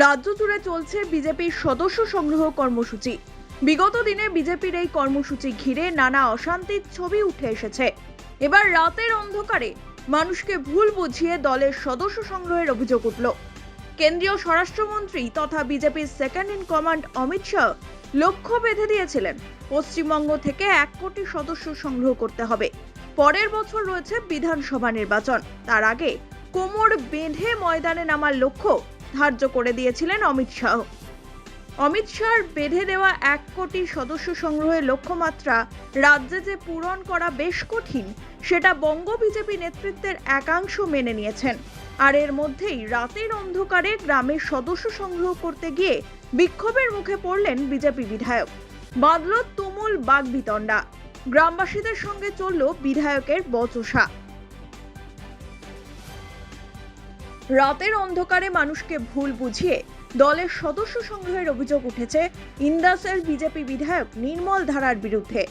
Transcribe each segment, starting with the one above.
রাজ্য জুড়ে চলছে বিজেপির সদস্য সংগ্রহ কর্মসূচি। বিগত দিনে বিজেপির এই কর্মসূচি ঘিরে নানা অশান্তির ছবি উঠে এসেছে। এবার রাতের অন্ধকারে মানুষকে ভুল বুঝিয়ে দলের সদস্য সংগ্রহের অভিযোগ উঠল। কেন্দ্রীয় স্বরাষ্ট্রমন্ত্রী তথা বিজেপির second in command Amit Shah লক্ষ্য বেঁধে দিয়েছিলেন, পশ্চিমবঙ্গ থেকে এক কোটি সদস্য সংগ্রহ করতে হবে। পরের বছর রয়েছে বিধানসভা নির্বাচন। তার আগে কোমর বেঁধে ময়দানে নামার লক্ষ্য ধার্য করে দিয়েছিলেন অমিত শাহ। অমিত শাহর বেঁধে দেওয়া এক কোটি সদস্য সংগ্রহের লক্ষ্যমাত্রা রাজ্যে যে পূরণ করা বেশ কঠিন, সেটা বঙ্গ বিজেপি নেতৃত্বের একাংশ মেনে নিয়েছেন। আর এর মধ্যেই রাতের অন্ধকারে গ্রামের সদস্য সংগ্রহ করতে গিয়ে বিক্ষোভের মুখে পড়লেন বিজেপি বিধায়ক। বাঁধল তুমুল বাগবিতণ্ডা। গ্রামবাসীদের সঙ্গে চলল বিধায়কের বচসা। রাতের অন্ধকারে মানুষকে ভুল বুঝিয়ে দলের সদস্য সংগ্রহের অভিযোগ উঠেছে ইন্দাসের বিজেপি বিধায়ক নির্মল ধারার বিরুদ্ধে।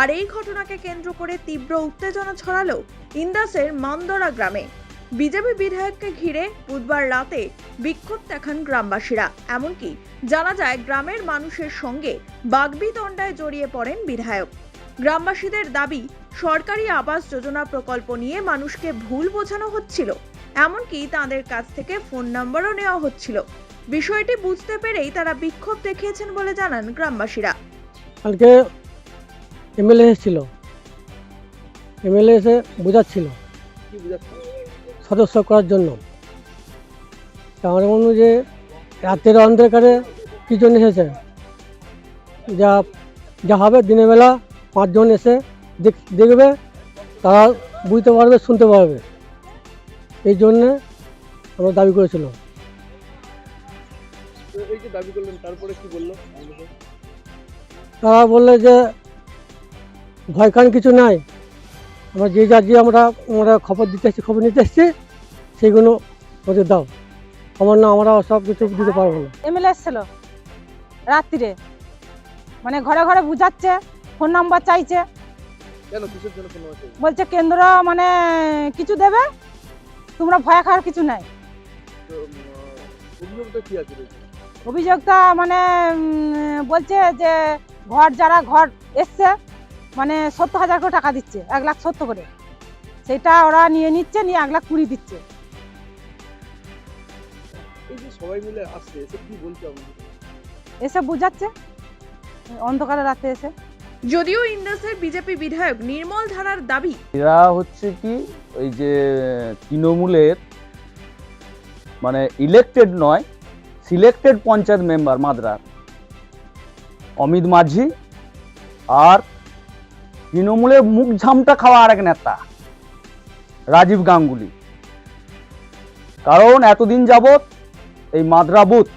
আর এই ঘটনাকে কেন্দ্র করে তীব্র উত্তেজনা ছড়ালো ইন্দাসের মান্দরা গ্রামে। বিজেপি বিধায়ককে ঘিরে বুধবার রাতে বিক্ষোভ দেখান গ্রামবাসীরা। এমনকি জানা যায় গ্রামের মানুষের সঙ্গে বাগবিতণ্ডায় জড়িয়ে পড়েন বিধায়ক। গ্রামবাসীদের দাবি, সরকারি আবাস যোজনা প্রকল্প নিয়ে মানুষকে ভুল বোঝানো হচ্ছিল। এমনকি তাদের কাছ থেকে ফোন নম্বরও নেওয়া হচ্ছিল। বিষয়টি বুঝতে পেরেই তারা বিক্ষোভ দেখিয়েছেন বলে জানান গ্রামবাসীরা। কালকে এমএলএ এসেছিল। এমএলএ এসে বোঝাচ্ছিল সদস্য করার জন্য। আমার মনে যে রাতের অন্ধকারে কী জন্য এসেছে? যা যা হবে দিনের বেলা পাঁচজন এসে দেখ- দেখবে, তারা বুঝতে পারবে, শুনতে পারবে। এই জন্যে আমরা দাবি করেছিলাম। তো এই যে দাবি করলেন তারপরে কি বলল? তারা বললে যে ভয়কান কিছু নাই। আমরা যে যা যে আমরা আমরা খবর দিতে এসেছি খবর নিতে এসেছি সেইগুলো ওদের দাও। আমার না আমরা সব কিছু দিতে পারব না। এমএলএ এসেছিল রাত্রিরে। মানে ঘরে ঘরে বুঝাচ্ছে ফোন নাম্বার চাইছে। কেন কিসের জন্য কোনো আছে বলছে কেন্দ্র মানে কিছু দেবে? তোমরা ভয় খাওয়ার কিছু নাই। অভিযোগটা মানে বলছে যে ঘর যারা ঘর এসছে মানে সত্তর হাজার করে টাকা দিচ্ছে এক লাখ সত্তর করে। সেটা ওরা নিয়ে নিচ্ছে নিয়ে এক লাখ কুড়ি দিচ্ছে। সবাই মিলে আসছে এসে কি বলছে এসে বুঝাচ্ছে। অন্ধকারে রাতে এসে। যদিও ইন্দাসের বিজেপি বিধায়ক নির্মল ধারার দাবি, এরা হচ্ছে কি, ওই যে, তৃণমূলের মানে ইলেকটেড নয় সিলেক্টেড পঞ্চায়েত মেম্বার মাদ্রার। অমিত মাঝি আর তৃণমূলের মুখ ঝামটা খাওয়া আর এক নেতা, রাজীব গাঙ্গুলি। কারণ এতদিন যাবৎ এই মাদ্রা বুথ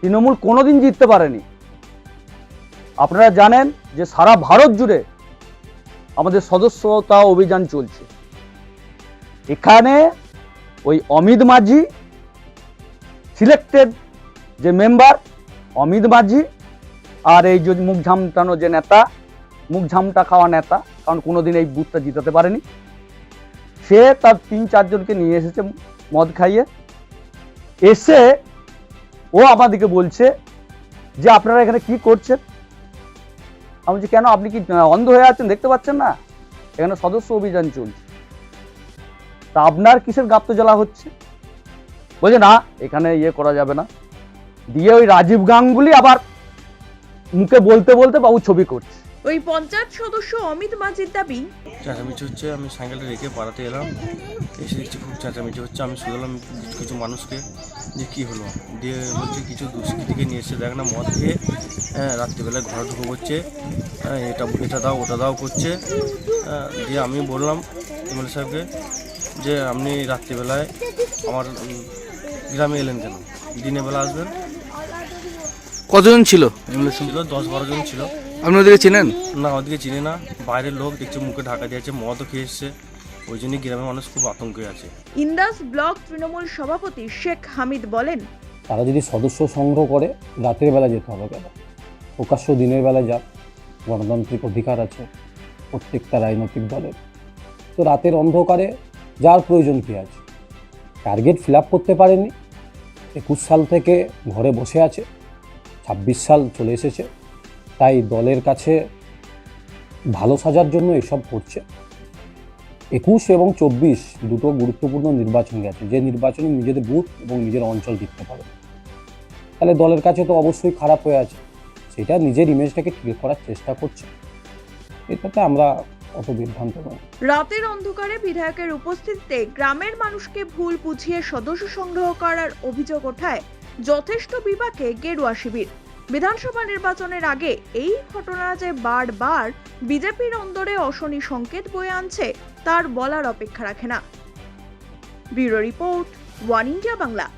তৃণমূল কোনোদিন জিততে পারেনি। আপনারা জানেন যে সারা ভারত জুড়ে আমাদের সদস্যতা অভিযান চলছে। এখানে ওই অমিত মাঝি সিলেক্টেড যে মেম্বার অমিত মাঝি আর এই যে মুখ ঝামটানো যে নেতা, মুখ ঝামটা খাওয়া নেতা, কারণ কোনোদিন এই বুথটা জিতাতে পারেনি। সে তার তিন চারজনকে নিয়ে এসেছে মদ খাইয়ে। এসে ও আমাদেরকে বলছে যে আপনারা এখানে কি করছেন? আমি বলছি কেন? আপনি কি অন্ধ হয়ে আছেন? দেখতে পাচ্ছেন না? এখানে সদস্য অভিযান চলছে। তা আপনার কিসের গাপ্ত জ্বালা হচ্ছে? বলছে না এখানে ইয়ে করা যাবে না। দিয়ে ওই রাজীব গাঙ্গুলি আবার মুখে বলতে বলতে বাবু ছবি করছে। ওই পঞ্চায়েত সদস্য অমিত মাঝির দাবি চেঁচামেচি হচ্ছে আমি সাইকেলটা রেখে পাড়াতে এলাম। এসে দেখছি খুব চেঁচামেচি হচ্ছে আমি শুনলাম কিছু মানুষকে। যে কী হলো? দিয়ে বলছে কিছু দুষ্কৃতিকে নিয়ে এসে দেখ না মদ খেয়ে হ্যাঁ রাত্রিবেলায় ঘরে ঢুকে পড়ছে। হ্যাঁ এটা এটা দাও ওটা দাও করছে। হ্যাঁ, দিয়ে আমি বললাম এমএলএ সাহেবকে যে আপনি রাত্রিবেলায় আমার গ্রামে এলেন কেন? দিনের বেলা আসবেন। কতজন ছিল? ছিল দশ বারো জন ছিল। আপনাদেরকে চেনেন? না ওদিকে চিনি না। বাইরের লোক দেখছে মুখে ঢাকা দিয়েছে মদও খেয়ে এসছে। ওই জন্যই গ্রামের মানুষ খুব আতঙ্কে আছে। ইন্দাস ব্লক তৃণমূল সভাপতি শেখ হামিদ বলেন তারা যদি সদস্য সংগ্রহ করে রাতের বেলা যেতে হবে কেন? প্রকাশ্য দিনের বেলা যাক গণতান্ত্রিক অধিকার আছে প্রত্যেকটা রাজনৈতিক দলের। তো রাতের অন্ধকারে যার প্রয়োজন কী আছে? টার্গেট ফিল আপ করতে পারেনি একুশ সাল থেকে ঘরে বসে আছে ছাব্বিশ সাল চলে এসেছে তাই দলের কাছে ভালো সাজার জন্য এসব করছে। একুশ এবং চব্বিশ দুটো গুরুত্বপূর্ণ নির্বাচন গেছে। যে নির্বাচনে নিজেদের বুথ এবং নিজের অঞ্চল জিততে পারে তাহলে দলের কাছে তো অবশ্যই খারাপ হয়ে আছে। সেটা নিজের ইমেজটাকে ঠিক করার চেষ্টা করছে। এটাতে আমরা অত বিভ্রান্ত রাতের অন্ধকারে বিধায়কের উপস্থিতিতে গ্রামের মানুষকে ভুল বুঝিয়ে সদস্য সংগ্রহ করার অভিযোগ ওঠায় যথেষ্ট বিপাকে গেরুয়া শিবির। বিধানসভা নির্বাচনের আগে এই ঘটনা যে বারবার বিজেপির অন্দরে অশনি সংকেত বয়ে আনছে, তার বলার অপেক্ষা রাখে না। Bureau report, one India Bangla.